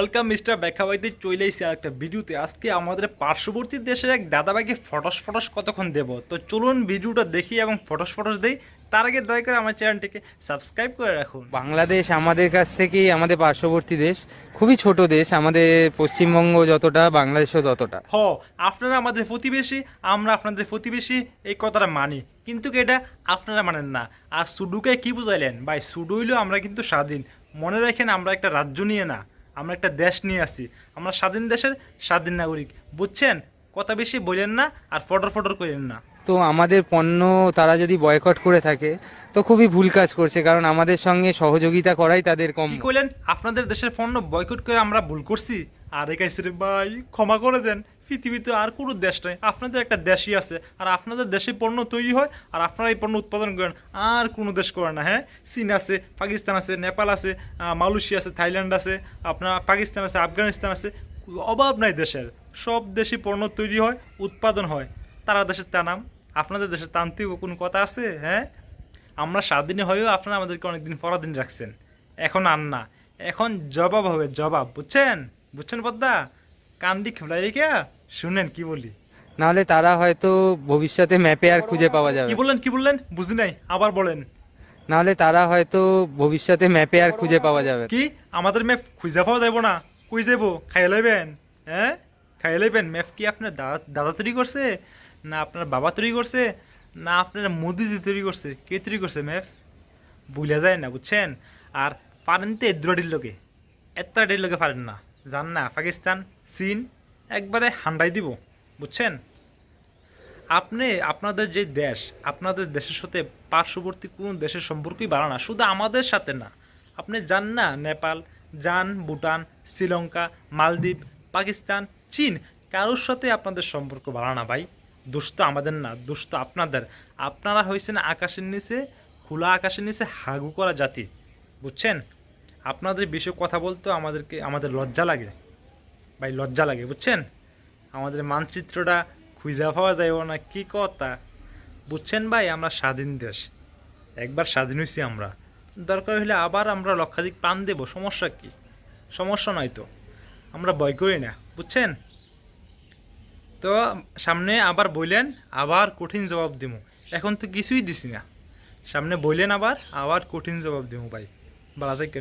Welcome mister ব্যাখ্যাবাইতে চলে এসেছি আর একটা ভিডিওতে। আজকে আমাদের পার্শ্ববর্তী দেশের এক দাদাভাইকে ফটস ফটস কতক্ষণ দেব? তো চলুন ভিডিওটা দেখি এবং ফটস ফটস দেই। তার আগে দয়া করে আমার চ্যানেলটিকে সাবস্ক্রাইব করে রাখুন। বাংলাদেশ আমাদের কাছ থেকেই আমাদের পার্শ্ববর্তী দেশ। খুবই ছোট দেশ। আমাদের পশ্চিমবঙ্গ যতটা বাংলাদেশও ততটা। হ আপনারা আমাদের প্রতিবেশী আমরা আপনাদের প্রতিবেশী এই কথাটা মানি। কিন্তু এটা আপনারা মানেন না। আর সুডুকে কি বুঝাইলেন? ভাই সুডু হইলেও আমরা কিন্তু স্বাধীন। মনে রাখেন আমরা একটা রাজ্য নিয়ে না। আমরা একটা দেশ নিয়ে আসি। আমরা স্বাধীন দেশের স্বাধীন নাগরিক। বুঝছেন? কথা বেশি বলেন না আর ফটর ফটর করেন না। তো আমাদের পণ্য তারা যদি বয়কট করে থাকে তো খুবই ভুল কাজ করছে কারণ আমাদের সঙ্গে সহযোগিতা করাই তাদের কম। কি করলেন আপনাদের দেশের পণ্য বয়কট করে আমরা ভুল করছি? আর একাইছে ভাই ক্ষমা করে দেন। পৃথিবীতে আর কোনো দেশ নাই। আপনাদের একটা দেশই আছে। আর আপনাদের দেশে পণ্য তৈরি হয়, আর আপনারা এই পণ্য উৎপাদন করেন। আর কোনো দেশ করে না হ্যাঁ? চীন আছে, পাকিস্তান আছে, নেপাল আছে মালয়েশিয়া আছে, থাইল্যান্ড আছে, আপনার পাকিস্তান আছে, আফগানিস্তান আছে। অভাব নাই দেশের। সব দেশে পণ্য তৈরি হয়, উৎপাদন হয়। তারা দেশের তা নাম, আপনাদের দেশের তান্ত্রিক কোনো কথা আছে হ্যাঁ? আমরা স্বাধীন হয়েও আপনারা আমাদেরকে অনেকদিন পরাধীন রাখছেন। এখন আর না। এখন জবাব হবে জবাব, বুঝছেন? বুঝছেন পদ্মা? কান্দি খেলাই রেখে শুনেন কি বলি। নাহলে তারা হয়তো ভবিষ্যতে ম্যাপে আর খুঁজে পাওয়া যাবে। কি বললেন কি বললেন? বুঝি নাই আবার বলেন। নাহলে তারা হয়তো ভবিষ্যতে ম্যাপে আর খুঁজে পাওয়া যাবে। কি? আমাদের ম্যাপ খুঁজে পাওয়া যাব না। কই যাব খাই লাইবেন হ্যাঁ? খাই লাইবেন। ম্যাপ কি আপনার দাদা দাদা তৈরি করছে? না আপনার বাবা তৈরি করছে? না আপনার মোদিজি তৈরি করছে? কে তৈরি করছে ম্যাপ? বুঝা যায় না বুঝছেন? আর পারেন তো এদ্রডির লোকে। এত্তাডির লোকে পারেন না। জান না পাকিস্তান, চীন একবারে হান্ডাই দিব, বুঝছেন? আপনি, আপনাদের যে দেশ, আপনাদের দেশের সাথে পার্শ্ববর্তী কোনো দেশের সম্পর্কই বাড়া না, শুধু আমাদের সাথে না। আপনি যান না নেপাল যান ভুটান, শ্রীলঙ্কা, মালদ্বীপ, পাকিস্তান, চীন, কারোর সাথে আপনাদের সম্পর্ক বাড়া না ভাই। দোষ তো আমাদের না, দোষ তো আপনাদের। আপনারা হয়েছেন আকাশের নিচে, খোলা আকাশের নিচে হাগু করা জাতি, বুঝছেন? আপনাদের বিষয়ে কথা বলতেও আমাদেরকে, আমাদের লজ্জা লাগে। ভাই, লজ্জা লাগে, বুঝছেন? আমাদের মানচিত্রটা খুঁজে পাওয়া যায় না, কি কথা? বুঝছেন ভাই, আমরা স্বাধীন দেশ। একবার স্বাধীন হয়েছি আমরা। দরকার হলে আবার আমরা লক্ষাধিক প্রাণ দেব, সমস্যা কি? সমস্যা নয় তো। আমরা ভয় করি না, বুঝছেন? তো সামনে আবার বললেন, আবার কঠিন জবাব দিব এখন তো কিছুই দিছি না। সামনে বললেন আবার আবার কঠিন জবাব দিব ভাই। বাড়া থেকে